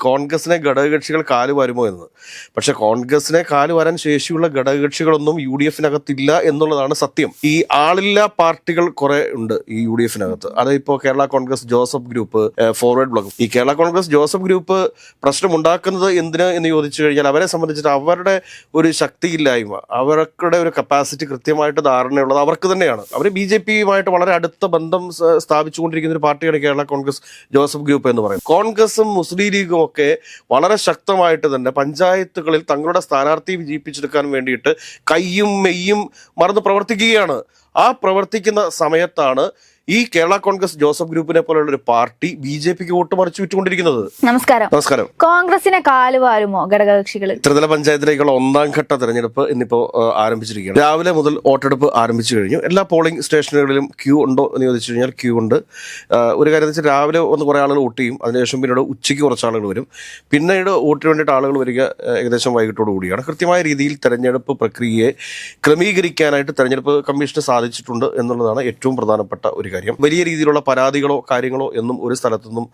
കോൺഗ്രസിനെ ഘടകകക്ഷികൾ കാൽ വരുമോ എന്ന്. പക്ഷെ കോൺഗ്രസിനെ കാൽ വരാൻ ശേഷിയുള്ള ഘടകകക്ഷികളൊന്നും യു ഡി എഫിനകത്തില്ല എന്നുള്ളതാണ് സത്യം. ഈ ആളില്ലാ പാർട്ടികൾ കുറെ ഉണ്ട് ഈ യു ഡി എഫിനകത്ത്. അത് ഇപ്പോൾ Kerala Congress Joseph group Forward Bloc. ഈ കേരള കോൺഗ്രസ് ജോസഫ് ഗ്രൂപ്പ് പ്രശ്നമുണ്ടാക്കുന്നത് എന്തിന് എന്ന് ചോദിച്ചു കഴിഞ്ഞാൽ അവരെ സംബന്ധിച്ചിട്ട് അവരുടെ ഒരു ശക്തിയില്ലായ്മ അവരുടെ ഒരു കപ്പാസിറ്റി കൃത്യമായിട്ട് ധാരണയുള്ളത് അവർക്ക് തന്നെയാണ്. അവർ ബി ജെ പിയുമായിട്ട് വളരെ അടുത്ത ബന്ധം സ്ഥാപിച്ചുകൊണ്ടിരിക്കുന്ന ഒരു പാർട്ടിയാണ് കേരള കോൺഗ്രസ് ജോസഫ് ഗ്രൂപ്പ് എന്ന് പറയുന്നത്. കോൺഗ്രസും മുസ്ലിം ലീഗും ഒക്കെ വളരെ ശക്തമായിട്ട് തന്നെ പഞ്ചായത്തുകളിൽ തങ്ങളുടെ സ്ഥാനാർത്ഥി വിജയിപ്പിച്ചെടുക്കാൻ വേണ്ടിയിട്ട് കയ്യും മെയ്യും മറന്ന് പ്രവർത്തിക്കുകയാണ്. ആ പ്രവർത്തിക്കുന്ന സമയത്താണ് ഈ കേരള കോൺഗ്രസ് ജോസഫ് ഗ്രൂപ്പിനെ പോലുള്ള ഒരു പാർട്ടി ബി ജെ പിക്ക് വോട്ട് മറിച്ചു വിറ്റുകൊണ്ടിരിക്കുന്നത്. നമസ്കാരം. നമസ്കാരം. കോൺഗ്രസിനെ കാലുവാരുമോ ഘടകകക്ഷികൾ ത്രിതല പഞ്ചായത്തിലേക്കുള്ള ഒന്നാം ഘട്ട തെരഞ്ഞെടുപ്പ് ഇന്നിപ്പോ ആരംഭിച്ചിരിക്കുകയാണ്. രാവിലെ മുതൽ വോട്ടെടുപ്പ് ആരംഭിച്ചു കഴിഞ്ഞു. എല്ലാ പോളിംഗ് സ്റ്റേഷനുകളിലും ക്യൂ ഉണ്ടോ എന്ന് ചോദിച്ചു കഴിഞ്ഞാൽ ക്യൂ ഉണ്ട്. ഒരു കാര്യം വെച്ചാൽ രാവിലെ ഒന്ന് കുറേ ആളുകൾ വോട്ട് ചെയ്യും. അതിനുശേഷം പിന്നീട് ഉച്ചയ്ക്ക് കുറച്ച് ആളുകൾ വരും. പിന്നീട് വോട്ടിന് വേണ്ടിയിട്ട് ആളുകൾ വരിക ഏകദേശം വൈകിട്ടോട് കൂടിയാണ്. കൃത്യമായ രീതിയിൽ തെരഞ്ഞെടുപ്പ് പ്രക്രിയയെ ക്രമീകരിക്കാനായിട്ട് തെരഞ്ഞെടുപ്പ് കമ്മീഷന് സാധിച്ചിട്ടുണ്ട് എന്നുള്ളതാണ് ഏറ്റവും പ്രധാനപ്പെട്ട ഒരു കാര്യം. വലിയ രീതിയിലുള്ള പരാതികളോ കാര്യങ്ങളോ എന്നും ഒരു സ്ഥലത്തുനിന്നും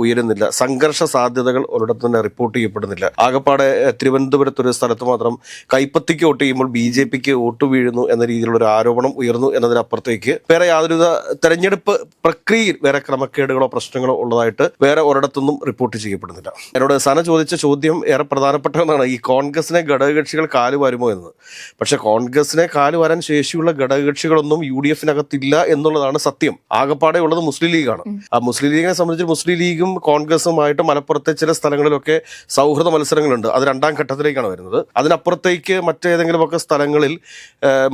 ഉയരുന്നില്ല. സംഘർഷ സാധ്യതകൾ ഒരിടത്ത് തന്നെ റിപ്പോർട്ട് ചെയ്യപ്പെടുന്നില്ല. ആകപ്പാടെ തിരുവനന്തപുരത്ത് ഒരു സ്ഥലത്ത് മാത്രം കൈപ്പത്തിക്ക് വോട്ട് ചെയ്യുമ്പോൾ ബി ജെ പിക്ക് വോട്ട് വീഴുന്നു എന്ന രീതിയിലുള്ള ഒരു ആരോപണം ഉയർന്നു എന്നതിനപ്പുറത്തേക്ക് വേറെ യാതൊരുവിധ തെരഞ്ഞെടുപ്പ് പ്രക്രിയയിൽ വേറെ ക്രമക്കേടുകളോ പ്രശ്നങ്ങളോ ഉള്ളതായിട്ട് വേറെ ഒരിടത്തൊന്നും റിപ്പോർട്ട് ചെയ്യപ്പെടുന്നില്ല. എന്നോട് സന ചോദിച്ച ചോദ്യം ഏറെ പ്രധാനപ്പെട്ടതാണ് ഈ കോൺഗ്രസിനെ ഘടകകക്ഷികൾ വരുമോ എന്ന്. പക്ഷെ കോൺഗ്രസിനെ കാൽ വരാൻ ശേഷിയുള്ള ഘടകകക്ഷികളൊന്നും യു ഡി എഫിനകത്തില്ല എന്നുള്ളതാണ് സത്യം. ആകപ്പാടെ ഉള്ളത് മുസ്ലിം ലീഗാണ്. ആ മുസ്ലിം ലീഗിനെ സംബന്ധിച്ച് മുസ്ലിം ലീഗും കോൺഗ്രസുമായിട്ട് മലപ്പുറത്തെ ചില സ്ഥലങ്ങളിലൊക്കെ സൗഹൃദ മത്സരങ്ങളുണ്ട്. അത് രണ്ടാം ഘട്ടത്തിലേക്കാണ് വരുന്നത്. അതിനപ്പുറത്തേക്ക് മറ്റേതെങ്കിലുമൊക്കെ സ്ഥലങ്ങളിൽ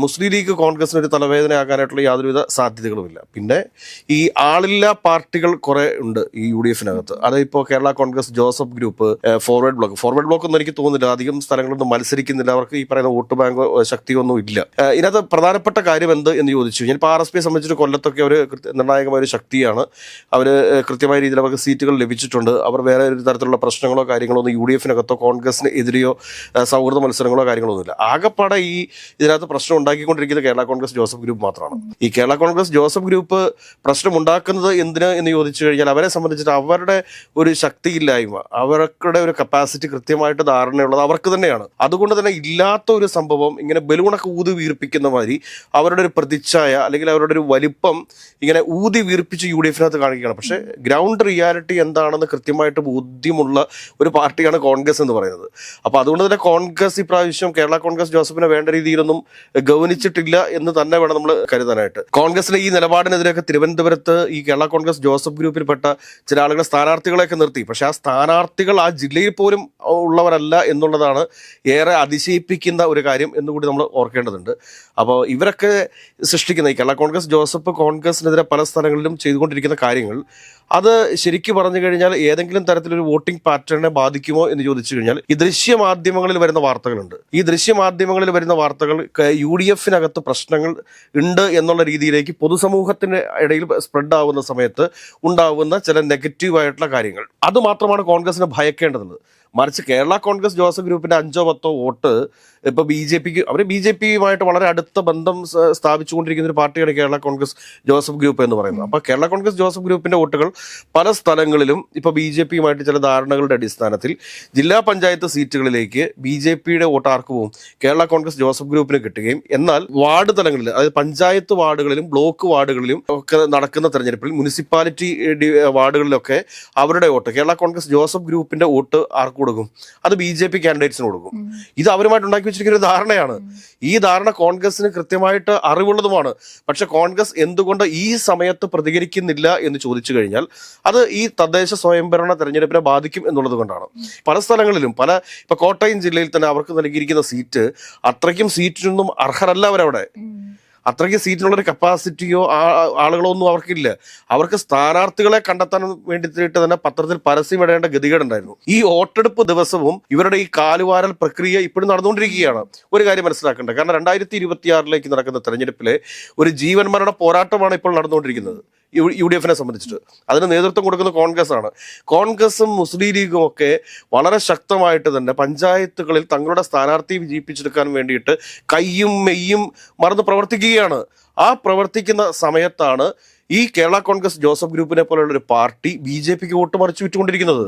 മുസ്ലിം ലീഗ് കോൺഗ്രസിന് ഒരു തലവേദനയാകാനായിട്ടുള്ള യാതൊരുവിധ സാധ്യതകളുമില്ല. പിന്നെ ഈ ആളില്ല പാർട്ടികൾ കുറെ ഉണ്ട് ഈ യു ഡി എഫിനകത്ത് അത് ഇപ്പോൾ Kerala Congress Joseph group Forward Bloc. Forward Bloc ഒന്നും എനിക്ക് തോന്നുന്നില്ല. അധികം സ്ഥലങ്ങളൊന്നും മത്സരിക്കുന്നില്ല. അവർക്ക് ഈ പറയുന്ന വോട്ട് ബാങ്ക് ശക്തിയൊന്നും ഇല്ല ഇതിനകത്ത് പ്രധാനപ്പെട്ട കാര്യം എന്ത് എന്ന് ചോദിച്ചു ഞാൻ ഇപ്പോൾ ആർ എസ് പിയെ സംബന്ധിച്ചിട്ട് കൊല്ലത്തൊക്കെ അവർ നിർണായകമായ ഒരു ശക്തിയാണ്. അവർ കൃത്യമായ രീതിയിൽ അവർക്ക് സീറ്റുകൾ ലഭിച്ചിട്ടുണ്ട്. അവർ വേറെ ഒരു തരത്തിലുള്ള പ്രശ്നങ്ങളോ കാര്യങ്ങളോ ഒന്നും യു ഡി എഫിനകത്തോ കോൺഗ്രസിന് എതിരെയോ സൗഹൃദ മത്സരങ്ങളോ കാര്യങ്ങളോ ഒന്നുമില്ല ആകപ്പാടെ ഈ ഇതിനകത്ത് പ്രശ്നം ഉണ്ടാക്കിക്കൊണ്ടിരിക്കുന്നത് കേരള കോൺഗ്രസ് ജോസഫ് ഗ്രൂപ്പ് മാത്രമാണ്. ഈ കേരള കോൺഗ്രസ് ജോസഫ് ഗ്രൂപ്പ് പ്രശ്നമുണ്ടാക്കുന്നത് എന്തിന് എന്ന് ചോദിച്ചു കഴിഞ്ഞാൽ അവരെ സംബന്ധിച്ചിട്ട് അവരുടെ ഒരു ശക്തിയില്ലായ്മ അവരുടെ ഒരു കപ്പാസിറ്റി കൃത്യമായിട്ട് ധാരണയുള്ളത് അവർക്ക് തന്നെയാണ്. അതുകൊണ്ട് തന്നെ ഇല്ലാത്ത ഒരു സംഭവം ഇങ്ങനെ ബലൂണൊക്കെ ഊതി വീർപ്പിക്കുന്ന മാതിരി അവരുടെ ഒരു പ്രതിച്ഛായ അല്ലെങ്കിൽ അവരുടെ ഒരു വലിപ്പം ഇങ്ങനെ ഊതി വീർപ്പിച്ച് യു ഡി എഫിനകത്ത് കാണിക്കുകയാണ്. പക്ഷേ ഗ്രൗണ്ട് റിയാലിറ്റി എന്താണെന്ന് കൃത്യമായിട്ട് ബോധ്യമുള്ള ഒരു പാർട്ടിയാണ് കോൺഗ്രസ് എന്ന് പറയുന്നത്. അപ്പോൾ അതുകൊണ്ട് തന്നെ കോൺഗ്രസ് ഇപ്രാവശ്യം കേരള കോൺഗ്രസ് ജോസഫിനെ വേണ്ട രീതിയിലൊന്നും ഗൗനിച്ചിട്ടില്ല എന്ന് തന്നെ വേണം നമ്മൾ കരുതാനായിട്ട്. കോൺഗ്രസിന്റെ ഈ നിലപാടിനെതിരെയൊക്കെ തിരുവനന്തപുരത്ത് ഈ കേരള കോൺഗ്രസ് ജോസഫ് ഗ്രൂപ്പിൽപ്പെട്ട ചില ആളുകൾ സ്ഥാനാർത്ഥികളെയൊക്കെ നിർത്തി. പക്ഷേ ആ സ്ഥാനാർത്ഥികൾ ആ ജില്ലയിൽ പോലും ഉള്ളവരല്ല എന്നുള്ളതാണ് ഏറെ അതിശയിപ്പിക്കുന്ന ഒരു കാര്യം എന്നുകൂടി നമ്മൾ ഓർക്കേണ്ടതുണ്ട്. അപ്പോൾ ഇവരൊക്കെ സൃഷ്ടിക്കുന്ന ഈ കേരള കോൺഗ്രസ് ജോസഫ് കോൺഗ്രസിനെതിരെ പല സ്ഥലങ്ങളിലും ചെയ്തുകൊണ്ടിരിക്കുന്ന കാര്യങ്ങൾ അത് ശരിക്കും പറഞ്ഞു കഴിഞ്ഞാൽ ഏതെങ്കിലും തരത്തിലൊരു വോട്ടിംഗ് പാറ്റേണിനെ ബാധിക്കുമോ എന്ന് ചോദിച്ചു കഴിഞ്ഞാൽ ഈ ദൃശ്യമാധ്യമങ്ങളിൽ വരുന്ന വാർത്തകളുണ്ട്. ഈ ദൃശ്യമാധ്യമങ്ങളിൽ വരുന്ന വാർത്തകൾ യു ഡി എഫിനകത്ത് പ്രശ്നങ്ങൾ ഉണ്ട് എന്നുള്ള രീതിയിലേക്ക് പൊതുസമൂഹത്തിന്റെ ഇടയിൽ സ്പ്രെഡ് ആവുന്ന സമയത്ത് ഉണ്ടാവുന്ന ചില നെഗറ്റീവ് ആയിട്ടുള്ള കാര്യങ്ങൾ. അത് മാത്രമാണ് കോൺഗ്രസിനെ ഭയക്കേണ്ടത് മറിച്ച് കേരള കോൺഗ്രസ് ജോസഫ് ഗ്രൂപ്പിന്റെ അഞ്ചോ പത്തോ വോട്ട് ഇപ്പൊ ബി ജെ പിക്ക് അവർ ബി ജെ പിയുമായിട്ട് വളരെ അടുത്ത ബന്ധം സ്ഥാപിച്ചുകൊണ്ടിരിക്കുന്ന ഒരു പാർട്ടിയാണ് കേരള കോൺഗ്രസ് ജോസഫ് ഗ്രൂപ്പ് എന്ന് പറയുന്നത്. അപ്പൊ കേരള കോൺഗ്രസ് ജോസഫ് ഗ്രൂപ്പിന്റെ വോട്ടുകൾ പല സ്ഥലങ്ങളിലും ഇപ്പൊ ബി ജെ പിയുമായിട്ട് ചില ധാരണകളുടെ അടിസ്ഥാനത്തിൽ ജില്ലാ പഞ്ചായത്ത് സീറ്റുകളിലേക്ക് ബി ജെ പിയുടെ വോട്ട് ആർക്ക് കേരള കോൺഗ്രസ് ജോസഫ് ഗ്രൂപ്പിന് കിട്ടുകയും എന്നാൽ വാർഡ് തലങ്ങളിൽ അതായത് പഞ്ചായത്ത് വാർഡുകളിലും ബ്ലോക്ക് വാർഡുകളിലും ഒക്കെ നടക്കുന്ന തെരഞ്ഞെടുപ്പിൽ മുനിസിപ്പാലിറ്റി വാർഡുകളിലൊക്കെ അവരുടെ വോട്ട് കേരള കോൺഗ്രസ് ജോസഫ് ഗ്രൂപ്പിന്റെ വോട്ട് ആർക്ക് കൊടുക്കും. അത് ബി ജെ പി കാൻഡിഡേറ്റ്സിന് കൊടുക്കും. ഇത് അവരുമായിട്ട് ഉണ്ടാക്കി വെച്ചിരിക്കുന്ന ഒരു ധാരണയാണ്. ഈ ധാരണ കോൺഗ്രസിന് കൃത്യമായിട്ട് അറിവുള്ളതുമാണ്. പക്ഷെ കോൺഗ്രസ് എന്തുകൊണ്ട് ഈ സമയത്ത് പ്രതികരിക്കുന്നില്ല എന്ന് ചോദിച്ചു കഴിഞ്ഞാൽ അത് ഈ തദ്ദേശ സ്വയംഭരണ തെരഞ്ഞെടുപ്പിനെ ബാധിക്കും എന്നുള്ളത് കൊണ്ടാണ്. പല സ്ഥലങ്ങളിലും പല ഇപ്പൊ കോട്ടയം ജില്ലയിൽ തന്നെ അവർക്ക് നൽകിയിരിക്കുന്ന സീറ്റ് അത്രയ്ക്കും സീറ്റിനൊന്നും അർഹരല്ല അവരവിടെ. അത്രയ്ക്ക് സീറ്റിനുള്ളൊരു കപ്പാസിറ്റിയോ ആളുകളോ ഒന്നും അവർക്കില്ല. അവർക്ക് സ്ഥാനാർത്ഥികളെ കണ്ടെത്താൻ വേണ്ടിയിട്ട് തന്നെ പത്രത്തിൽ പരസ്യം ഇടേണ്ട ഗതികേടുണ്ടായിരുന്നു. ഈ വോട്ടെടുപ്പ് ദിവസവും ഇവരുടെ ഈ കാലുവാരൽ പ്രക്രിയ ഇപ്പോഴും നടന്നുകൊണ്ടിരിക്കുകയാണ്. ഒരു കാര്യം മനസ്സിലാക്കേണ്ടത് കാരണം രണ്ടായിരത്തി ഇരുപത്തിയാറിലേക്ക് നടക്കുന്ന തെരഞ്ഞെടുപ്പിലെ ഒരു ജീവൻ മരണ പോരാട്ടമാണ് ഇപ്പോൾ നടന്നുകൊണ്ടിരിക്കുന്നത്. യു- ഡി എഫിനെ സംബന്ധിച്ചിട്ട്. അതിന് നേതൃത്വം കൊടുക്കുന്നത് കോൺഗ്രസ് ആണ് കോൺഗ്രസും മുസ്ലിം ലീഗും ഒക്കെ വളരെ ശക്തമായിട്ട് തന്നെ പഞ്ചായത്തുകളിൽ തങ്ങളുടെ സ്ഥാനാർത്ഥി വിജയിപ്പിച്ചെടുക്കാൻ വേണ്ടിയിട്ട് കയ്യും മെയ്യും മറന്ന് പ്രവർത്തിക്കുകയാണ്. ആ പ്രവർത്തിക്കുന്ന സമയത്താണ് ഈ കേരള കോൺഗ്രസ് ജോസഫ് ഗ്രൂപ്പിനെ പോലെയുള്ള ഒരു പാർട്ടി ബി ജെ പിക്ക് വോട്ട് മറിച്ചു വിറ്റുകൊണ്ടിരിക്കുന്നത്.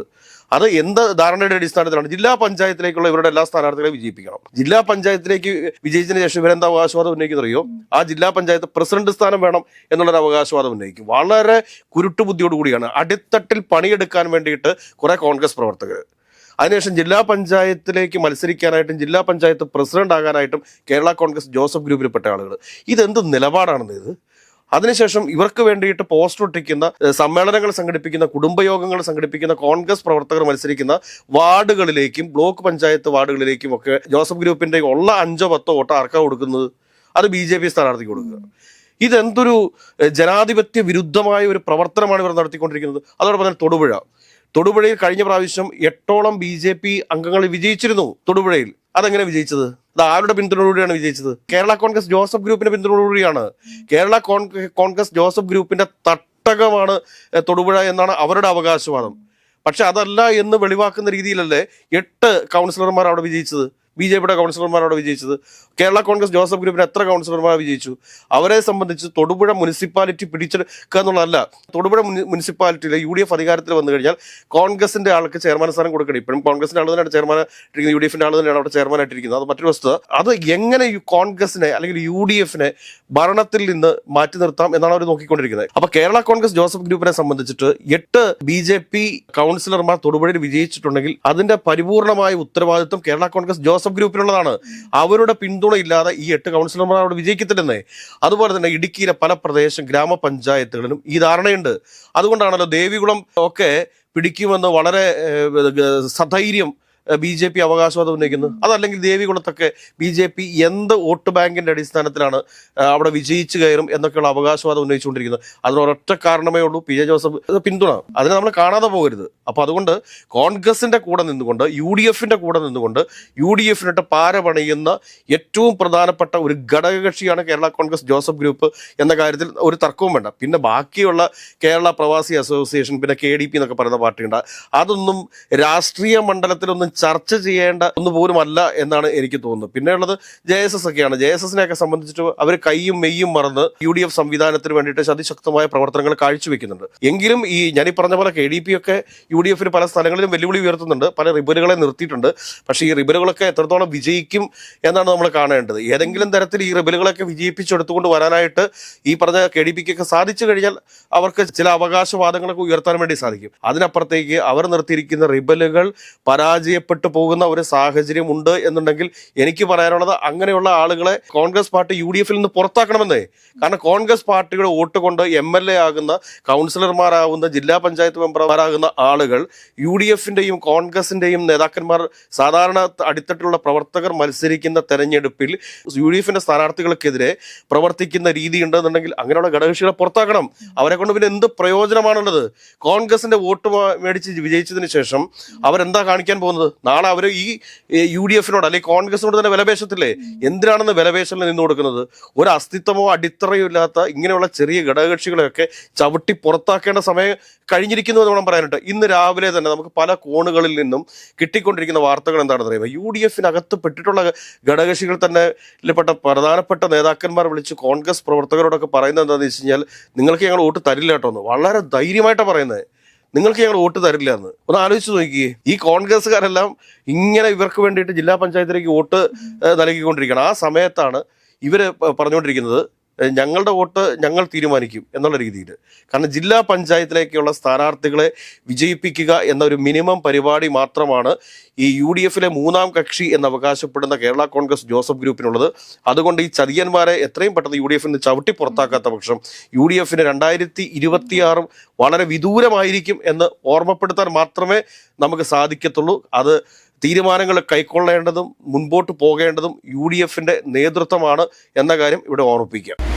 അത് എന്ത് ധാരണയുടെ അടിസ്ഥാനത്തിലാണ്? ജില്ലാ പഞ്ചായത്തിലേക്കുള്ള ഇവരുടെ എല്ലാ സ്ഥാനാർത്ഥികളെ വിജയിപ്പിക്കണം. ജില്ലാ പഞ്ചായത്തിലേക്ക് വിജയിച്ചതിന് ശേഷം ഇവരെന്താ അവകാശവാദം ഉന്നയിക്കുന്നറിയോ ആ ജില്ലാ പഞ്ചായത്ത് പ്രസിഡന്റ് സ്ഥാനം വേണം എന്നുള്ളൊരു അവകാശവാദം ഉന്നയിക്കും. വളരെ കുരുട്ടുബുദ്ധിയോട് കൂടിയാണ് അടിത്തട്ടിൽ പണിയെടുക്കാൻ വേണ്ടിയിട്ട് കുറെ കോൺഗ്രസ് പ്രവർത്തകർ. അതിനുശേഷം ജില്ലാ പഞ്ചായത്തിലേക്ക് മത്സരിക്കാനായിട്ടും ജില്ലാ പഞ്ചായത്ത് പ്രസിഡന്റ് ആകാനായിട്ടും കേരള കോൺഗ്രസ് ജോസഫ് ഗ്രൂപ്പിൽപ്പെട്ട ആളുകൾ. ഇതെന്ത് നിലപാടാണെന്ന് ഇത്? അതിനുശേഷം ഇവർക്ക് വേണ്ടിയിട്ട് പോസ്റ്റ് ഒട്ടിക്കുന്ന സമ്മേളനങ്ങൾ സംഘടിപ്പിക്കുന്ന കുടുംബയോഗങ്ങൾ സംഘടിപ്പിക്കുന്ന കോൺഗ്രസ് പ്രവർത്തകർ മത്സരിക്കുന്ന വാർഡുകളിലേക്കും ബ്ലോക്ക് പഞ്ചായത്ത് വാർഡുകളിലേക്കും ഒക്കെ ജോസഫ് ഗ്രൂപ്പിന്റെ ഉള്ള അഞ്ചോ പത്തോ വോട്ട് ആർക്കാ കൊടുക്കുന്നത്? അത് ബി ജെ പി സ്ഥാനാർത്ഥിക്ക് കൊടുക്കുക. ഇതെന്തൊരു ജനാധിപത്യ വിരുദ്ധമായ ഒരു പ്രവർത്തനമാണ് ഇവർ നടത്തിക്കൊണ്ടിരിക്കുന്നത്. അതോടൊപ്പം തന്നെ തൊടുപുഴ. തൊടുപുഴയിൽ കഴിഞ്ഞ പ്രാവശ്യം എട്ടോളം ബി ജെ പി അംഗങ്ങൾ വിജയിച്ചിരുന്നു തൊടുപുഴയിൽ. അതെങ്ങനെ വിജയിച്ചത്? അത് ആരുടെ പിന്തുണയോടെയാണ് വിജയിച്ചത്? കേരള കോൺഗ്രസ് ജോസഫ് ഗ്രൂപ്പിന്റെ പിന്തുണയോടുകൂടിയാണ് കേരള കോൺഗ്രസ് ജോസഫ് ഗ്രൂപ്പിന്റെ തട്ടകമാണ് തൊടുപുഴ എന്നാണ് അവരുടെ അവകാശവാദം പക്ഷെ അതല്ല എന്ന് വെളിവാക്കുന്ന രീതിയിലല്ലേ എട്ട് കൗൺസിലർമാർ അവിടെ വിജയിച്ചത്? ബി ജെ പിയുടെ കൗൺസിലർമാരോട് വിജയിച്ചത്. കേരള കോൺഗ്രസ് ജോസഫ് ഗ്രൂപ്പിന് എത്ര കൗൺസിലർമാർ വിജയിച്ചു? അവരെ സംബന്ധിച്ച് തൊടുപുഴ മുനിസിപ്പാലിറ്റി പിടിച്ചെടുക്കുക എന്നുള്ളതല്ല തൊടുപുഴ മുനി- മുനിസിപ്പാലിറ്റിയിലെ യു ഡി എഫ് അധികാരത്തിൽ വന്നു കഴിഞ്ഞാൽ കോൺഗ്രസിന്റെ ആൾക്ക് ചെയർമാൻ സ്ഥാനം കൊടുക്കണം. ഇപ്പോഴും കോൺഗ്രസിന്റെ ആൾ തന്നെയാണ് ചെയർമാൻ യു ഡി എഫിന്റെ ആൾ തന്നെയാണ് അവിടെ ചെയർമാൻ ആയിട്ടിരിക്കുന്നത്. അത് മറ്റൊരു വസ്തുത. അത് എങ്ങനെ കോൺഗ്രസിനെ അല്ലെങ്കിൽ യു ഡി എഫിനെ ഭരണത്തിൽ നിന്ന് മാറ്റി നിർത്താം എന്നാണ് അവർ നോക്കിക്കൊണ്ടിരിക്കുന്നത്. അപ്പൊ കേരള കോൺഗ്രസ് ജോസഫ് ഗ്രൂപ്പിനെ സംബന്ധിച്ചിട്ട് എട്ട് ബി ജെ പി കൗൺസിലർമാർ തൊടുപുഴയിൽ വിജയിച്ചിട്ടുണ്ടെങ്കിൽ അതിന്റെ പരിപൂർണമായ ഉത്തരവാദിത്വം കേരള കോൺഗ്രസ് ജോസഫ് ഗ്രൂപ്പിനുള്ളതാണ് അവരുടെ പിന്തുണ ഇല്ലാതെ ഈ എട്ട് കൗൺസിലർമാർ അവിടെ വിജയിക്കത്തില്ലെന്നേ. അതുപോലെ തന്നെ ഇടുക്കിയിലെ പല പ്രദേശം ഗ്രാമപഞ്ചായത്തുകളിലും ഈ ധാരണയുണ്ട്. അതുകൊണ്ടാണല്ലോ ദേവികുളം ഒക്കെ പിടിക്കുമെന്ന് വളരെ സധൈര്യം ബി ജെ പി അവകാശവാദം ഉന്നയിക്കുന്നത് അതല്ലെങ്കിൽ ദേവികുളത്തൊക്കെ ബി ജെ പി എന്ത് വോട്ട് ബാങ്കിന്റെ അടിസ്ഥാനത്തിലാണ് അവിടെ വിജയിച്ചു കയറും എന്നൊക്കെയുള്ള അവകാശവാദം ഉന്നയിച്ചുകൊണ്ടിരിക്കുന്നത്. അതിനൊരൊറ്റ കാരണമേ ഉള്ളൂ. പി ജെ ജോസഫ് പിന്തുണ. അതിനെ നമ്മൾ കാണാതെ പോകരുത്. അപ്പൊ അതുകൊണ്ട് കോൺഗ്രസിന്റെ കൂടെ നിന്നുകൊണ്ട് യു ഡി എഫിന്റെ കൂടെ നിന്നുകൊണ്ട് യു ഡി എഫിനിട്ട് പാര പണിയുന്ന ഏറ്റവും പ്രധാനപ്പെട്ട ഒരു ഘടകകക്ഷിയാണ് കേരള കോൺഗ്രസ് ജോസഫ് ഗ്രൂപ്പ് എന്ന കാര്യത്തിൽ ഒരു തർക്കവും വേണ്ട. പിന്നെ ബാക്കിയുള്ള കേരള പ്രവാസി അസോസിയേഷൻ പിന്നെ കെ ഡി പി എന്നൊക്കെ പറയുന്ന പാർട്ടിയുണ്ട്. അതൊന്നും രാഷ്ട്രീയ മണ്ഡലത്തിലൊന്നും ചർച്ച ചെയ്യേണ്ട ഒന്ന് പോലും അല്ല എന്നാണ് എനിക്ക് തോന്നുന്നത്. പിന്നെയുള്ളത് ജെ എസ് എസ് ഒക്കെയാണ്. ജെ എസ് എസിനെയൊക്കെ സംബന്ധിച്ചിട്ട് അവർ കൈയും മെയ്യും മറന്ന് യു ഡി എഫ് സംവിധാനത്തിന് വേണ്ടിയിട്ട് അതിശക്തമായ പ്രവർത്തനങ്ങൾ കാഴ്ചവെക്കുന്നുണ്ട്. എങ്കിലും ഈ ഞാൻ ഈ പറഞ്ഞ പോലെ കെ ഡി പി ഒക്കെ യു ഡി എഫിന് പല സ്ഥലങ്ങളിലും വെല്ലുവിളി ഉയർത്തുന്നുണ്ട്. പല റിബലുകളെ നിർത്തിയിട്ടുണ്ട്. പക്ഷേ ഈ റിബലുകളൊക്കെ എത്രത്തോളം വിജയിക്കും എന്നാണ് നമ്മൾ കാണേണ്ടത്. ഏതെങ്കിലും തരത്തിൽ ഈ റിബലുകളൊക്കെ വിജയിപ്പിച്ചെടുത്തുകൊണ്ട് വരാനായിട്ട് ഈ പറഞ്ഞ കെ ഡി പിക്കൊക്കെ സാധിച്ചു കഴിഞ്ഞാൽ അവർക്ക് ചില അവകാശവാദങ്ങളൊക്കെ ഉയർത്താൻ വേണ്ടി സാധിക്കും. അതിനപ്പുറത്തേക്ക് അവർ നിർത്തിയിരിക്കുന്ന റിബലുകൾ പരാജയപ്പെട്ടു പോകുന്ന ഒരു സാഹചര്യം ഉണ്ട് എന്നുണ്ടെങ്കിൽ എനിക്ക് പറയാനുള്ളത് അങ്ങനെയുള്ള ആളുകളെ കോൺഗ്രസ് പാർട്ടി യു ഡി എഫിൽ നിന്ന് പുറത്താക്കണമെന്നേ. കാരണം കോൺഗ്രസ് പാർട്ടിയുടെ വോട്ട് കൊണ്ട് എം എൽ എ ആകുന്ന കൗൺസിലർമാരാകുന്ന ജില്ലാ പഞ്ചായത്ത് മെമ്പർമാരാകുന്ന ആളുകൾ യു ഡി എഫിന്റെയും കോൺഗ്രസിന്റെയും നേതാക്കന്മാർ സാധാരണ അടിത്തട്ടിലുള്ള പ്രവർത്തകർ മത്സരിക്കുന്ന തെരഞ്ഞെടുപ്പിൽ യു ഡി എഫിന്റെ സ്ഥാനാർത്ഥികൾക്കെതിരെ പ്രവർത്തിക്കുന്ന രീതി ഉണ്ടെന്നുണ്ടെങ്കിൽ അങ്ങനെയുള്ള ഘടകകക്ഷികളെ പുറത്താക്കണം. അവരെ കൊണ്ട് പിന്നെ എന്ത് പ്രയോജനമാണുള്ളത്? കോൺഗ്രസിന്റെ വോട്ട് മേടിച്ച് വിജയിച്ചതിന് ശേഷം അവരെന്താ കാണിക്കാൻ പോകുന്നത്? നാളെ അവർ ഈ യു ഡി എഫിനോട് അല്ലെങ്കിൽ കോൺഗ്രസിനോട് തന്നെ വിലപേശത്തില്ലേ? എന്തിനാണെന്ന് വിലപേശലിൽ നിന്ന് കൊടുക്കുന്നത്? ഒരു അസ്തിത്വമോ അടിത്തറയോ ഇല്ലാത്ത ഇങ്ങനെയുള്ള ചെറിയ ഘടകകക്ഷികളെയൊക്കെ ചവിട്ടി പുറത്താക്കേണ്ട സമയം കഴിഞ്ഞിരിക്കുന്നു എന്ന് വേണം പറയാനുണ്ട് ഇന്ന് രാവിലെ തന്നെ നമുക്ക് പല കോണുകളിൽ നിന്നും കിട്ടിക്കൊണ്ടിരിക്കുന്ന വാർത്തകൾ എന്താണെന്ന് അറിയുമ്പോൾ യു ഡി എഫിനകത്ത് പെട്ടിട്ടുള്ള ഘടകകക്ഷികൾ തന്നെ പ്പെട്ട പ്രധാനപ്പെട്ട നേതാക്കന്മാർ വിളിച്ച് കോൺഗ്രസ് പ്രവർത്തകരോടൊക്കെ പറയുന്നത് എന്താണെന്ന് വെച്ച് കഴിഞ്ഞാൽ നിങ്ങൾക്ക് ഞങ്ങൾ വോട്ട് തരില്ല കേട്ടോ എന്ന്. വളരെ ധൈര്യമായിട്ടാണ് പറയുന്നത്. നിങ്ങൾക്ക് ഞങ്ങൾ വോട്ട് തരില്ല എന്ന് ഒന്ന് ആലോചിച്ച് നോക്കിയേ. ഈ കോൺഗ്രസ്സുകാരെല്ലാം ഇങ്ങനെ ഇവർക്ക് വേണ്ടിയിട്ട് ജില്ലാ പഞ്ചായത്തിലേക്ക് വോട്ട് നൽകിക്കൊണ്ടിരിക്കുകയാണ്. ആ സമയത്താണ് ഇവർ പറഞ്ഞുകൊണ്ടിരിക്കുന്നത് ഞങ്ങളുടെ വോട്ട് ഞങ്ങൾ തീരുമാനിക്കും എന്നുള്ള രീതിയിൽ. കാരണം ജില്ലാ പഞ്ചായത്തിലേക്കുള്ള സ്ഥാനാർത്ഥികളെ വിജയിപ്പിക്കുക എന്ന ഒരു മിനിമം പരിപാടി മാത്രമാണ് ഈ യു ഡി എഫിലെ മൂന്നാം കക്ഷി എന്ന് അവകാശപ്പെടുന്ന കേരള കോൺഗ്രസ് ജോസഫ് ഗ്രൂപ്പിനുള്ളത്. അതുകൊണ്ട് ഈ ചതിയന്മാരെ എത്രയും പെട്ടെന്ന് യു ഡി എഫിൽ നിന്ന് ചവിട്ടി പുറത്താക്കാത്ത പക്ഷം യു ഡി എഫിന് രണ്ടായിരത്തി ഇരുപത്തിയാറും വളരെ വിദൂരമായിരിക്കും എന്ന് ഓർമ്മപ്പെടുത്താൻ മാത്രമേ നമുക്ക് സാധിക്കത്തുള്ളൂ. അത് തീരുമാനങ്ങൾ കൈക്കൊള്ളേണ്ടതും മുൻപോട്ട് പോകേണ്ടതും യു ഡി നേതൃത്വമാണ് എന്ന കാര്യം ഇവിടെ ഓർമ്മിപ്പിക്കാം